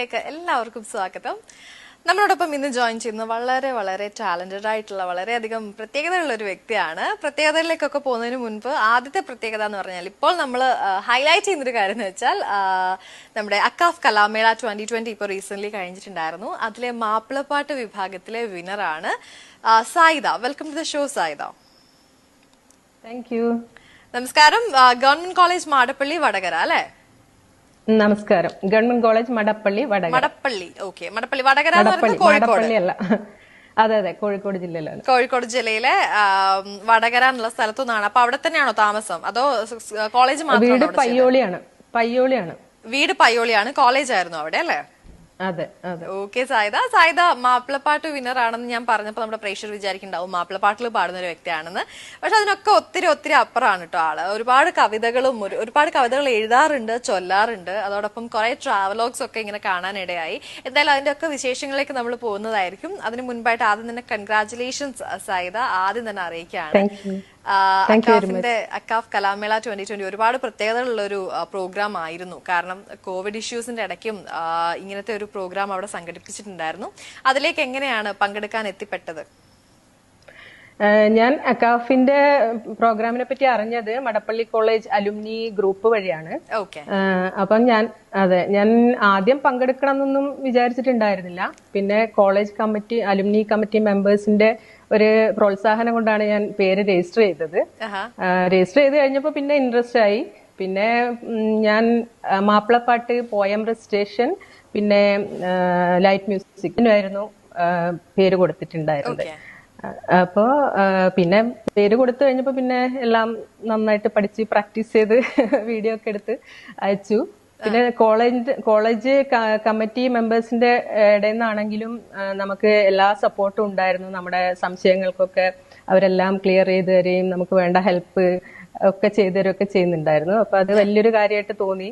എല്ലാവർക്കും സ്വാഗതം. നമ്മളോടൊപ്പം ഇന്ന് ജോയിൻ ചെയ്യുന്ന വളരെ വളരെ ടാലന്റഡ് ആയിട്ടുള്ള വളരെയധികം പ്രത്യേകതയുള്ള ഒരു വ്യക്തിയാണ്. പ്രത്യേകതകളിലേക്കൊക്കെ പോകുന്നതിന് മുൻപ് ആദ്യത്തെ പ്രത്യേകത എന്ന് പറഞ്ഞാൽ ഇപ്പോൾ നമ്മൾ ഹൈലൈറ്റ് ചെയ്യുന്നൊരു കാര്യം എന്ന് വെച്ചാൽ നമ്മുടെ അക്കാഫ് കലാമേള ട്വന്റി ട്വന്റി ഇപ്പോൾ റീസെന്റ് കഴിഞ്ഞിട്ടുണ്ടായിരുന്നു. അതിലെ മാപ്പിളപ്പാട്ട് വിഭാഗത്തിലെ വിന്നറാണ് Sayida. Welcome to the show Sayida. Thank you നമസ്കാരം. ഗവൺമെന്റ് കോളേജ് മാടപ്പള്ളി വടകര അല്ലേ? നമസ്കാരം. Government college Madappally Vadakara. Madappally. Okay. Madappally. Vadakara Madappally അല്ല അതെ അതെ കോഴിക്കോട് ജില്ലയിലാണ്. കോഴിക്കോട് ജില്ലയിലെ വടകര എന്നുള്ള സ്ഥലത്തു നിന്നാണ്. അപ്പൊ അവിടെ തന്നെയാണോ താമസം? അതോ കോളേജ് വീട് പയ്യോളിയാണ്. പയ്യോളിയാണ്. വീട് പയ്യോളിയാണ്. കോളേജ് ആയിരുന്നു അവിടെ അല്ലേ? അതെ അതെ. ഓക്കെ സായിദ. സായിദ മാപ്പിളപ്പാട്ട് വിന്നർ ആണെന്ന് ഞാൻ പറഞ്ഞപ്പോൾ നമ്മുടെ പ്രേക്ഷകർ വിചാരിക്കുന്നുണ്ടാവും മാപ്പിളപ്പാട്ടിൽ പാടുന്ന ഒരു വ്യക്തിയാണെന്ന്. പക്ഷെ അതിനൊക്കെ ഒത്തിരി ഒത്തിരി അപ്പുറമാണ് കേട്ടോ ആൾ. ഒരുപാട് കവിതകളും ഒരുപാട് കവിതകൾ എഴുതാറുണ്ട് ചൊല്ലാറുണ്ട്. അതോടൊപ്പം കുറെ ട്രാവലോഗ്സ് ഒക്കെ ഇങ്ങനെ കാണാനിടയായി. എന്തായാലും അതിന്റെ ഒക്കെ വിശേഷങ്ങളിലേക്ക് നമ്മൾ പോകുന്നതായിരിക്കും. അതിന് മുൻപായിട്ട് ആദ്യം തന്നെ കൺഗ്രാചുലേഷൻസ് സായിദ. ആദ്യം തന്നെ അറിയിക്കുകയാണ്. അക്കാഫിന്റെ അക്കാഫ് കലാമേള ട്വന്റി ട്വന്റി ഒരുപാട് പ്രത്യേകതകളുള്ള ഒരു പ്രോഗ്രാം ആയിരുന്നു. കാരണം കോവിഡ് ഇഷ്യൂസിന്റെ ഇടയ്ക്കും ഇങ്ങനത്തെ ഒരു പ്രോഗ്രാം അവിടെ സംഘടിപ്പിച്ചിട്ടുണ്ടായിരുന്നു. അതിലേക്ക് എങ്ങനെയാണ് പങ്കെടുക്കാൻ എത്തിപ്പെട്ടത്? ഞാൻ അക്കാഫിന്റെ പ്രോഗ്രാമിനെ പറ്റി അറിഞ്ഞത് മടപ്പള്ളി കോളേജ് അലുമിനി ഗ്രൂപ്പ് വഴിയാണ്. അപ്പം ഞാൻ അതെ ഞാൻ ആദ്യം പങ്കെടുക്കണം എന്നൊന്നും വിചാരിച്ചിട്ടുണ്ടായിരുന്നില്ല. പിന്നെ കോളേജ് കമ്മിറ്റി അലുമിനി കമ്മിറ്റി മെമ്പേഴ്സിന്റെ ഒരു പ്രോത്സാഹനം കൊണ്ടാണ് ഞാൻ പേര് രജിസ്റ്റർ ചെയ്തത്. രജിസ്റ്റർ ചെയ്ത് കഴിഞ്ഞപ്പോൾ പിന്നെ ഇൻട്രസ്റ്റ് ആയി. പിന്നെ ഞാൻ മാപ്പിളപ്പാട്ട് പോയം റെസിറ്റേഷൻ പിന്നെ ലൈറ്റ് മ്യൂസിക്കിനായിരുന്നു ആയിരുന്നു പേര് കൊടുത്തിട്ടുണ്ടായിരുന്നത്. അപ്പോ പിന്നെ പേര് കൊടുത്തു കഴിഞ്ഞപ്പോ പിന്നെ എല്ലാം നന്നായിട്ട് പഠിച്ച് പ്രാക്ടീസ് ചെയ്ത് വീഡിയോ ഒക്കെ എടുത്ത് അയച്ചു. പിന്നെ കോളേജ് കോളേജ് കമ്മിറ്റി മെമ്പേഴ്സിന്റെ ഇടയിൽ നിന്നാണെങ്കിലും നമുക്ക് എല്ലാ സപ്പോർട്ടും ഉണ്ടായിരുന്നു. നമ്മുടെ സംശയങ്ങൾക്കൊക്കെ അവരെല്ലാം ക്ലിയർ ചെയ്ത് തരികയും നമുക്ക് വേണ്ട ഹെൽപ്പ് ഒക്കെ ചെയ്തവരൊക്കെ ചെയ്യുന്നുണ്ടായിരുന്നു. അപ്പൊ അത് വലിയൊരു കാര്യമായിട്ട് തോന്നി.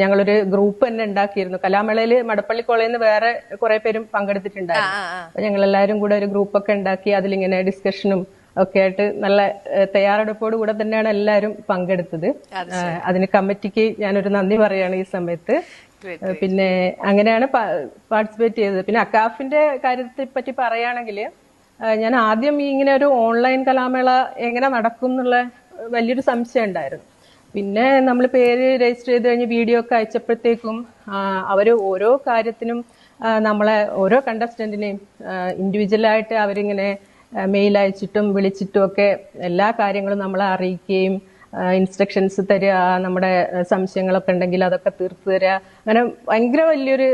ഞങ്ങളൊരു ഗ്രൂപ്പ് തന്നെ ഉണ്ടാക്കിയിരുന്നു. കലാമേളയിൽ മടപ്പള്ളി കോളേജിൽ നിന്ന് വേറെ കുറെ പേരും പങ്കെടുത്തിട്ടുണ്ടായിരുന്നു. അപ്പൊ ഞങ്ങൾ എല്ലാവരും കൂടെ ഒരു ഗ്രൂപ്പ് ഒക്കെ ഉണ്ടാക്കി അതിലിങ്ങനെ ഡിസ്കഷനും ഒക്കെ ആയിട്ട് നല്ല തയ്യാറെടുപ്പോട് കൂടെ തന്നെയാണ് എല്ലാവരും പങ്കെടുത്തത്. അതിന് കമ്മിറ്റിക്ക് ഞാനൊരു നന്ദി പറയാണ് ഈ സമയത്ത്. പിന്നെ അങ്ങനെയാണ് പാർട്ടിസിപ്പേറ്റ് ചെയ്തത്. പിന്നെ അക്കാഫിന്റെ കാര്യത്തെ പറ്റി പറയുകയാണെങ്കിൽ ഞാൻ ആദ്യം ഈ ഇങ്ങനെ ഒരു ഓൺലൈൻ കലാമേള എങ്ങനെ നടക്കും എന്നുള്ള വലിയൊരു സംശയം ഉണ്ടായിരുന്നു. പിന്നെ നമ്മൾ പേര് രജിസ്റ്റർ ചെയ്ത് കഴിഞ്ഞ് വീഡിയോ ഒക്കെ അയച്ചപ്പോഴത്തേക്കും അവർ ഓരോ കാര്യത്തിനും നമ്മളെ ഓരോ കണ്ടസ്റ്റന്റിനെയും ഇൻഡിവിജ്വലായിട്ട് അവരിങ്ങനെ മെയിൽ അയച്ചിട്ടും വിളിച്ചിട്ടും ഒക്കെ എല്ലാ കാര്യങ്ങളും നമ്മളെ അറിയിക്കുകയും ഇൻസ്ട്രക്ഷൻസ് തരിക നമ്മുടെ സംശയങ്ങളൊക്കെ ഉണ്ടെങ്കിൽ അതൊക്കെ തീർത്തു തരിക. അങ്ങനെ ഭയങ്കര വലിയൊരു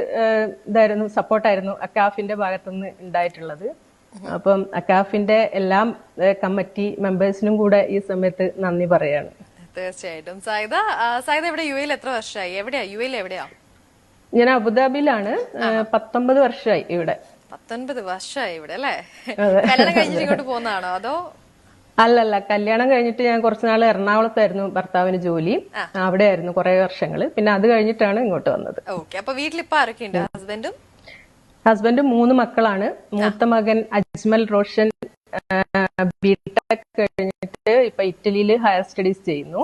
ഇതായിരുന്നു സപ്പോർട്ടായിരുന്നു അക്കാഫിന്റെ ഭാഗത്തുനിന്ന് ഉണ്ടായിട്ടുള്ളത്. അപ്പം അക്കാഫിന്റെ എല്ലാം കമ്മിറ്റി മെമ്പേഴ്സിനും കൂടെ ഈ സമയത്ത് നന്ദി പറയാണ്. തീർച്ചയായിട്ടും. സായിദ സായിദ ഇവിടെ യു എയിൽ എത്ര വർഷമായി? എവിടെയാ? യു എയിൽ എവിടെയാ? ഞാൻ അബുദാബിയിലാണ്. പത്തൊമ്പത് വർഷമായി ഇവിടെ. പത്തൊൻപത് വർഷമായി ഇവിടെ അല്ലേ. കല്യാണം കഴിഞ്ഞിട്ട് ഇങ്ങോട്ട് പോകുന്നതാണോ? അതോ? അല്ലല്ല കല്യാണം കഴിഞ്ഞിട്ട് ഞാൻ കുറച്ച് നാൾ എറണാകുളത്തായിരുന്നു ഭർത്താവിന് ജോലി. അവിടെ ആയിരുന്നു കുറെ വർഷങ്ങൾ പിന്നെ അത് കഴിഞ്ഞിട്ടാണ് ഇങ്ങോട്ട് വന്നത്. ഓക്കെ അപ്പൊ വീട്ടിൽ ഇപ്പൊ ആരൊക്കെ ആരൊക്കെയുണ്ട് ഹസ്ബൻഡും? ഹസ്ബൻഡ് മൂന്ന് മക്കളാണ്. മൂത്ത മകൻ അജ്മൽ റോഷൻ ബിടെക് കഴിഞ്ഞിട്ട് ഇപ്പൊ ഇറ്റലിയിൽ ഹയർ സ്റ്റഡീസ് ചെയ്യുന്നു.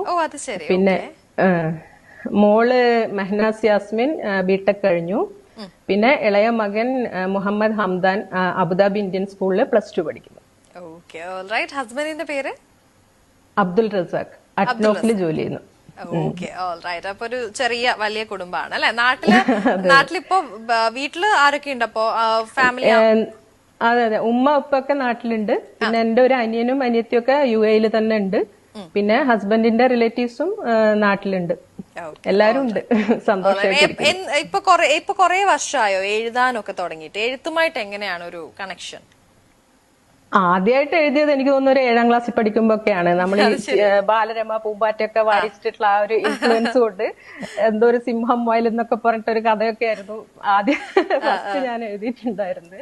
പിന്നെ മോൾ മെഹനാസ് യാസ്മിൻ ബിടെക് കഴിഞ്ഞു. പിന്നെ ഇളയ മകൻ Muhammad Hamdan Abu Dhabi Indian സ്കൂളിൽ പ്ലസ് ടു പഠിക്കുന്നു. ഹസ്ബൻഡിന്റെ പേര്? അബ്ദുൽ റസാഖ്. അറ്റ്നോഫിൽ ജോലി ചെയ്യുന്നു. ഓക്കെ റൈറ്റ് അപ്പൊ ഒരു ചെറിയ വലിയ കുടുംബമാണ് അല്ലെ? നാട്ടിൽ നാട്ടിലിപ്പോ വീട്ടിൽ ആരൊക്കെ ഉണ്ട് അപ്പോ? ഫാമിലി അതെ അതെ. ഉമ്മ ഉപ്പ ഒക്കെ നാട്ടിലുണ്ട്. പിന്നെ എന്റെ ഒരു അനിയനും അനിയത്തിയും ഒക്കെ യു എയിൽ തന്നെ ഉണ്ട്. പിന്നെ ഹസ്ബൻഡിന്റെ റിലേറ്റീവ്സും നാട്ടിലുണ്ട്. എല്ലാരും ഉണ്ട്. സന്തോഷം ഇപ്പൊ കൊറേ ഇപ്പൊ കൊറേ വർഷമായോ എഴുതാനൊക്കെ തുടങ്ങിയിട്ട്. എഴുത്തുമായിട്ട് എങ്ങനെയാണ് ഒരു കണക്ഷൻ ആദ്യമായിട്ട് എഴുതിയത് എനിക്ക് തോന്നുന്നു ഒരു ഏഴാം ക്ലാസ്സിൽ പഠിക്കുമ്പോ ഒക്കെയാണ് നമ്മൾ ബാലരമ പൂമ്പാറ്റൊക്കെ വായിച്ചിട്ടുള്ള ആ ഒരു ഇൻഫ്ലുവൻസ് കൊണ്ട് എന്തോ ഒരു സിംഹം മൊയൽ എന്നൊക്കെ പറഞ്ഞിട്ട് ഒരു കഥയൊക്കെ ആയിരുന്നു ആദ്യം ഫസ്റ്റ് ഞാൻ എഴുതിയിട്ടുണ്ടായിരുന്നത്.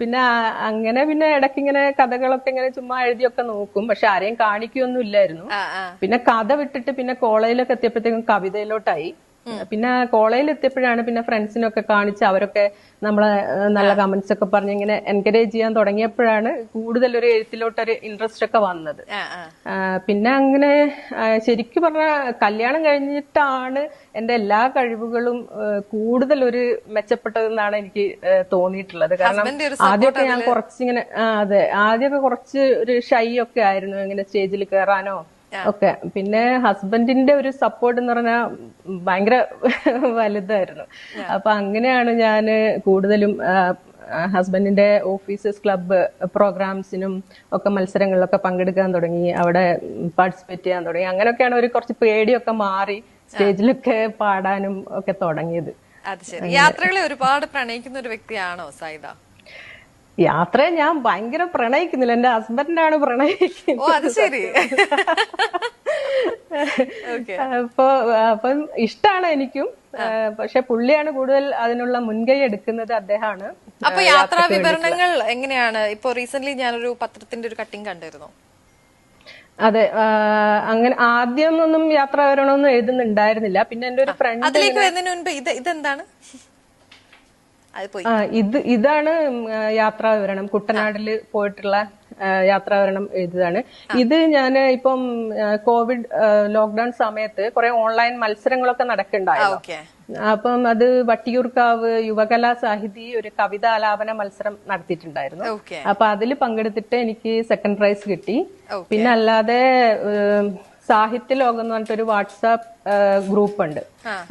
പിന്നെ അങ്ങനെ പിന്നെ ഇടയ്ക്ക് ഇങ്ങനെ കഥകളൊക്കെ ഇങ്ങനെ ചുമ്മാ എഴുതിയൊക്കെ നോക്കും. പക്ഷെ ആരെയും കാണിക്കുകയൊന്നും ഇല്ലായിരുന്നു പിന്നെ കഥ വിട്ടിട്ട് പിന്നെ കോളേജിലൊക്കെ എത്തിയപ്പോഴത്തേക്കും കവിതയിലോട്ടായി. പിന്നെ കോളേജിൽ എത്തിയപ്പോഴാണ് പിന്നെ ഫ്രണ്ട്സിനൊക്കെ കാണിച്ച് അവരൊക്കെ നമ്മളെ നല്ല കമന്റ്സ് ഒക്കെ പറഞ്ഞ് ഇങ്ങനെ എൻകറേജ് ചെയ്യാൻ തുടങ്ങിയപ്പോഴാണ് കൂടുതൽ ഒരു എഴുത്തിലോട്ടൊരു ഇൻട്രസ്റ്റ് ഒക്കെ വന്നത്. പിന്നെ അങ്ങനെ ശരിക്കും പറഞ്ഞ കല്യാണം കഴിഞ്ഞിട്ടാണ് എന്റെ എല്ലാ കഴിവുകളും കൂടുതൽ ഒരു മെച്ചപ്പെട്ടതെന്നാണ് എനിക്ക് തോന്നിയിട്ടുള്ളത്. കാരണം ആദ്യമൊക്കെ ഞാൻ കുറച്ചിങ്ങനെ അതെ ആദ്യമൊക്കെ കുറച്ച് ഒരു ഷൈ ഒക്കെ ആയിരുന്നു ഇങ്ങനെ സ്റ്റേജിൽ കയറാനോ ഒക്കെ പിന്നെ ഹസ്ബൻഡിന്റെ ഒരു സപ്പോർട്ട് എന്ന് പറഞ്ഞാൽ ഭയങ്കര വലുതായിരുന്നു. അപ്പൊ അങ്ങനെയാണ് ഞാൻ കൂടുതലും ഹസ്ബൻഡിന്റെ ഓഫീസേഴ്സ് ക്ലബ്ബ് പ്രോഗ്രാംസിനും ഒക്കെ മത്സരങ്ങളിലൊക്കെ പങ്കെടുക്കാൻ തുടങ്ങി അവിടെ പാർട്ടിസിപ്പേറ്റ് ചെയ്യാൻ തുടങ്ങി. അങ്ങനെയൊക്കെയാണ് ഒരു കുറച്ച് പേടിയൊക്കെ മാറി സ്റ്റേജിലൊക്കെ പാടാനും ഒക്കെ തുടങ്ങിയത്. അത് ശരി. യാത്രകളെ ഒരുപാട് പ്രണയിക്കുന്ന ഒരു വ്യക്തിയാണോ സൈദ യാത്രയെ ഞാൻ ഭയങ്കര പ്രണയിക്കുന്നില്ല. എന്റെ ഹസ്ബൻഡാണ് ഓ പ്രണയിക്കുന്നത് അത് ശരി. അപ്പൊ അപ്പം ഇഷ്ടാണ് എനിക്കും. പക്ഷെ പുള്ളിയാണ് കൂടുതൽ അതിനുള്ള മുൻകൈ എടുക്കുന്നത് അദ്ദേഹമാണ്. അപ്പൊ യാത്രാ വിവരണങ്ങൾ എങ്ങനെയാണ്? ഇപ്പൊ റീസെന്റ് ഞാനൊരു പത്രത്തിന്റെ ഒരു കട്ടിങ് കണ്ടിരുന്നു. അതെ അങ്ങനെ ആദ്യം ഒന്നും യാത്ര വിവരണമൊന്നും എഴുതുന്നുണ്ടായിരുന്നില്ല. പിന്നെ എന്റെ ഒരു ഫ്രണ്ട് അതിലേക്ക് വരുന്നതിന് മുൻപ് ഇത് ഇതെന്താണ്? ആ ഇത് ഇതാണ് ഉം, ആ, യാത്രാ വിവരണം കുട്ടനാടിൽ പോയിട്ടുള്ള ആ, യാത്രാ വിവരണം എഴുതിയതാണ് ഇത് ഞാൻ ഇപ്പം കോവിഡ് ലോക്ക്ഡൌൺ സമയത്ത് കുറെ ഓൺലൈൻ മത്സരങ്ങളൊക്കെ നടക്കുന്നുണ്ടായിരുന്നു അപ്പം അത് വട്ടിയൂർക്കാവ് യുവകലാ സാഹിതി ഒരു കവിതാലാപന മത്സരം നടത്തിയിട്ടുണ്ടായിരുന്നു. അപ്പൊ അതിൽ പങ്കെടുത്തിട്ട് എനിക്ക് സെക്കൻഡ് പ്രൈസ് കിട്ടി. പിന്നെ അല്ലാതെ സാഹിത്യ ലോകം എന്ന് പറഞ്ഞിട്ടൊരു വാട്സാപ്പ് ഗ്രൂപ്പ് ഉണ്ട്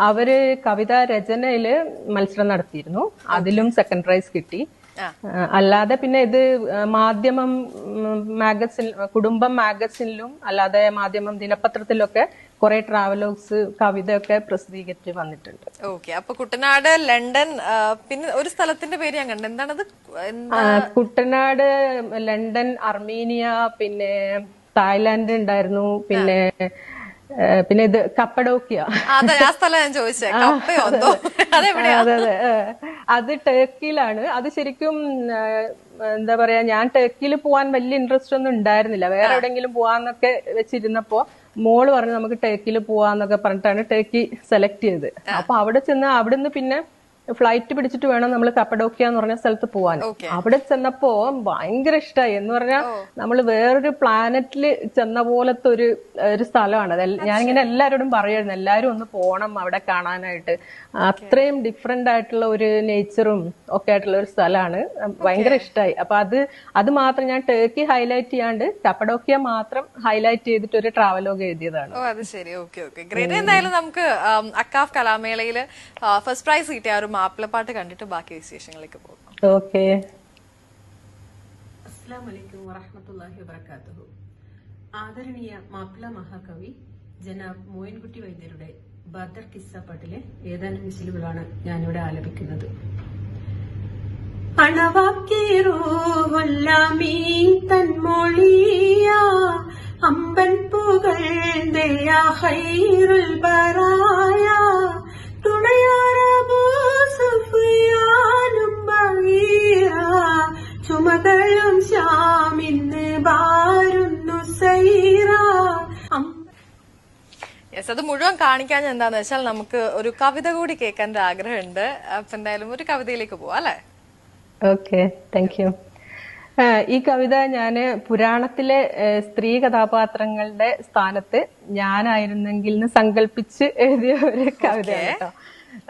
അവർ കവിതാ രചനയിൽ മത്സരം നടത്തിയിരുന്നു. അതിലും സെക്കൻഡ് പ്രൈസ് കിട്ടി. അല്ലാതെ പിന്നെ ഇത് മാധ്യമം മാഗസിൻ കുടുംബം മാഗസിനിലും അല്ലാതെ മാധ്യമം ദിനപത്രത്തിലൊക്കെ കുറെ ട്രാവലോഗ്സ് കവിതയൊക്കെ പ്രസിദ്ധീകരിച്ച് വന്നിട്ടുണ്ട്. ഓക്കെ. അപ്പൊ കുട്ടനാട് ലണ്ടൻ പിന്നെ ഒരു സ്ഥലത്തിന്റെ പേര് ഞാൻ കണ്ടു. എന്താണത്? എന്താ? കുട്ടനാട് ലണ്ടൻ അർമീനിയ പിന്നെ തായ്ലാന്റ് ഉണ്ടായിരുന്നു പിന്നെ പിന്നെ ഇത് കപ്പഡോക്കിയ. ആ, അതെ ആ സ്ഥലം ഞാൻ ചോദിച്ചേ കപ്പയോ എന്തോ അതെവിടെയാ? അതെ അതെ അത് ടർക്കിയിലാണ്. അത് ശരിക്കും എന്താ പറയാ ഞാൻ ടർക്കിയിൽ പോവാൻ വലിയ ഇൻട്രസ്റ്റ് ഒന്നും ഉണ്ടായിരുന്നില്ല. വേറെ എവിടെങ്കിലും പോവാന്നൊക്കെ വെച്ചിരുന്നപ്പോ മോൾ പറഞ്ഞു നമുക്ക് ടർക്കിയിൽ പോവാന്നൊക്കെ പറഞ്ഞിട്ടാണ് ടർക്കി സെലക്ട് ചെയ്തത്. അപ്പൊ അവിടെ ചെന്ന് അവിടുന്ന് പിന്നെ ഫ്ലൈറ്റ് പിടിച്ചിട്ട് വേണം നമ്മൾ കപ്പഡോക്കിയ എന്ന് പറഞ്ഞ സ്ഥലത്ത് പോവാൻ. അവിടെ ചെന്നപ്പോ ഭയങ്കര ഇഷ്ടമായി എന്ന് പറഞ്ഞാൽ നമ്മൾ വേറൊരു പ്ലാനറ്റിൽ ചെന്ന പോലത്തെ ഒരു ഒരു സ്ഥലമാണ് അത് ഞാനിങ്ങനെ എല്ലാവരോടും പറയുമായിരുന്നു എല്ലാവരും ഒന്ന് പോണം അവിടെ കാണാനായിട്ട്. അത്രയും ഡിഫറെന്റ് ആയിട്ടുള്ള ഒരു നേച്ചറും ഒക്കെ ആയിട്ടുള്ള ഒരു സ്ഥലമാണ് ഭയങ്കര ഇഷ്ടമായി അപ്പൊ അത് അത് മാത്രം ഞാൻ ടേക്കി ഹൈലൈറ്റ് ചെയ്യാണ്ട് കപ്പഡോക്കിയ മാത്രം ഹൈലൈറ്റ് ചെയ്തിട്ട് ഒരു ട്രാവലോഗ് എഴുതിയതാണ്. ഓ അത് ശരി. Okay okay. ഗ്രേറ്റ് എന്തായാലും നമുക്ക് അക്കാഫ് കലാമേളയിൽ ഫസ്റ്റ് പ്രൈസ് കിട്ടിയ ഒരു മാപ്പിളപ്പാട്ട് കണ്ടിട്ട് ബാക്കി വിശേഷങ്ങളിലേക്ക് പോകും. ഓക്കെ. അസ്സാം വലൈക്കും വറഹമത്തല്ലാഹി വബർക്കാത്തുഹു ആദരണീയ മാപ്പിള മഹാകവി ജനാബ് മോയൻകുട്ടി വൈദ്യരുടെ ബദർ കിസ്സ പാട്ടിലെ ഏതാനും മിസിലുകളാണ് ഞാനിവിടെ ആലപിക്കുന്നത്. അണവാക്കിറൂഹുല്ലമീൻ തൻമൊഴിയ അമ്പൻ പുകഴ്ന്തയ ഹൈറുൽ ബറായ. തുണയാറബൂ യെസ് അത് മുഴുവൻ കാണിക്കാൻ എന്താന്ന് വെച്ചാൽ നമുക്ക് ഒരു കവിത കൂടി കേൾക്കാൻ ഒരു ആഗ്രഹമുണ്ട്. അപ്പൊ എന്തായാലും ഒരു കവിതയിലേക്ക് പോവാം അല്ലെ? ഓക്കെ താങ്ക് യു ഈ കവിത ഞാൻ പുരാണത്തിലെ സ്ത്രീ കഥാപാത്രങ്ങളുടെ സ്ഥാനത്ത് ഞാനായിരുന്നെങ്കിൽ എന്ന് സങ്കല്പിച്ച് എഴുതിയ ഒരു കവിത കേട്ടോ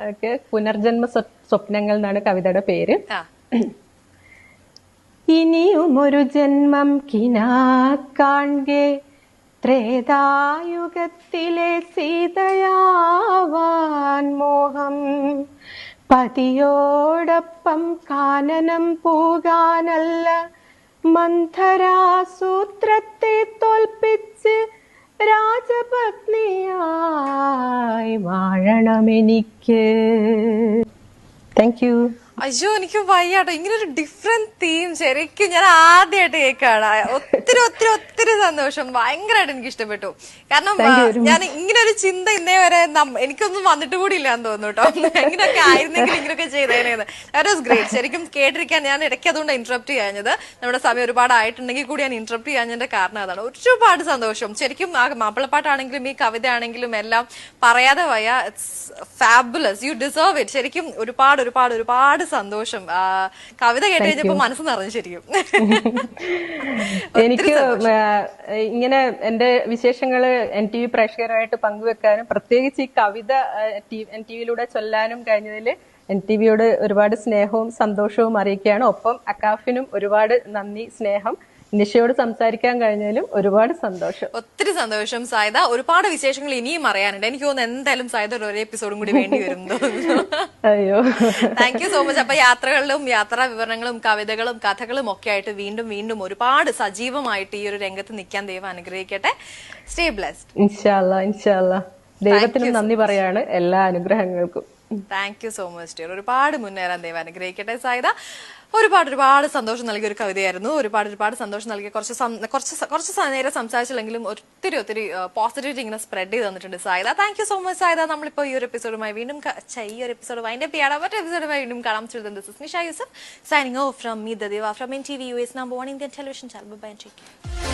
ഓക്കെ പുനർജന്മ സ്വ- സ്വപ്നങ്ങൾ എന്നാണ് കവിതയുടെ പേര്. ഇനിയും ഒരു ജന്മം കിനാ കാൺകെ. ത്രേതായുഗത്തിലെ സീതയാവാൻ മോഹം. പതിയോടൊപ്പം കാനനം പോകാനല്ല മന്ധരാസൂത്രത്തെ തോൽപ്പിച്ച് രാജപത്നിയായി വാഴണമെനിക്ക് താങ്ക് യു അയ്യോ എനിക്ക് വയ്യാട്ടോ. ഇങ്ങനെ ഒരു ഡിഫറെന്റ് തീം ശരിക്കും ഞാൻ ആദ്യമായിട്ട് കേൾക്കാണ് ഒത്തിരി ഒത്തിരി ഒത്തിരി സന്തോഷം. ഭയങ്കരമായിട്ട് എനിക്ക് ഇഷ്ടപ്പെട്ടു. കാരണം ഞാൻ ഇങ്ങനെ ഒരു ചിന്ത ഇന്നേ വരെ എനിക്കൊന്നും വന്നിട്ട് കൂടി ഇല്ലാന്ന് തോന്നുന്നു കേട്ടോ. ഇങ്ങനെയൊക്കെ ആയിരുന്നെങ്കിൽ ഇങ്ങനെയൊക്കെ ചെയ്തേനേന്ന്. ദാറ്റ് വാസ് ഗ്രേറ്റ് ശരിക്കും കേട്ടിരിക്കാൻ ഞാൻ ഇടയ്ക്ക് അതുകൊണ്ട് ഇന്ററപ്റ്റ് ചെയ്യാഞ്ഞത്. നമ്മുടെ സമയം ഒരുപാട് ആയിട്ടുണ്ടെങ്കിൽ കൂടി ഞാൻ ഇന്ററപ്റ്റ് ചെയ്യാഞ്ഞതിന്റെ കാരണം അതാണ്. ഒരുപാട് സന്തോഷം. ശരിക്കും ആ മാപ്പിളപ്പാട്ടാണെങ്കിലും ഈ കവിത ആണെങ്കിലും എല്ലാം പറയാതെ വയ്യ. It's fabulous you deserve it ശരിക്കും ഒരുപാട് ഒരുപാട് ഒരുപാട് സന്തോഷം. കവിത കേട്ട് കഴിഞ്ഞപ്പോ മനസ്സ് നിറഞ്ഞു ശരിക്കും. എനിക്ക് ഇങ്ങനെ എന്റെ വിശേഷങ്ങൾ എൻ ടി വി പ്രേക്ഷകരുമായിട്ട് പങ്കുവെക്കാനും പ്രത്യേകിച്ച് ഈ കവിത എൻ ടി വിയിലൂടെ ചൊല്ലാനും കഴിഞ്ഞതിൽ എൻ ടി വിയോട് ഒരുപാട് സ്നേഹവും സന്തോഷവും അറിയിക്കുകയാണ്. ഒപ്പം അക്കാഫിനും ഒരുപാട് നന്ദി സ്നേഹം. നിഷയോട് സംസാരിക്കാൻ കഴിഞ്ഞാലും ഒരുപാട് സന്തോഷം. ഒത്തിരി സന്തോഷം സായുധ ഒരുപാട് വിശേഷങ്ങൾ ഇനിയും അറിയാനുണ്ട് എനിക്ക് തോന്നുന്നു എന്തായാലും സായുധ ഒരു ഒരേ എപ്പിസോഡും കൂടി വേണ്ടി വരും അയ്യോ. താങ്ക് യു സോ മച്ച് അപ്പൊ യാത്രകളിലും യാത്രാ വിവരണങ്ങളും കവിതകളും കഥകളും ഒക്കെ ആയിട്ട് വീണ്ടും വീണ്ടും ഒരുപാട് സജീവമായിട്ട് ഈ ഒരു രംഗത്ത് നിൽക്കാൻ ദൈവം അനുഗ്രഹിക്കട്ടെ. സ്റ്റേ ബ്ലെസ്ഡ് ഇൻഷാല്ല ഇൻഷാല്ല ദൈവത്തിനും നന്ദി പറയാണ് എല്ലാ അനുഗ്രഹങ്ങൾക്കും. Thank you so much dear ഒരുപാട് മുന്നേറാൻ ദൈവം അനുഗ്രഹിക്കട്ടെ സായിത ഒരുപാട് ഒരുപാട് സന്തോഷം നൽകിയ ഒരു കവിതയായിരുന്നു. ഒരുപാട് ഒരുപാട് സന്തോഷം നൽകിയ കുറച്ച് കുറച്ച് കുറച്ച് നേരം സംസാരിച്ചില്ലെങ്കിലും ഒത്തിരി ഒത്തിരി പോസിറ്റിവിറ്റി ഇങ്ങനെ സ്പ്രെഡ് ചെയ്ത് തന്നിട്ടുണ്ട് Sayida thank you so much Sayida. നമ്മളിപ്പോൾ ഈ ഒരു എപ്പിസോഡുമായി വീണ്ടും ഈ ഒരു എപ്പിസോഡ് വൈൻഡപ്പ് ചെയ്യണം മറ്റൊരു എപ്പിസോഡുമായി വീണ്ടും കാണാം. This is Nisha Yusuf signing off from me the Deva from N T V U S number one Indian television channel bye take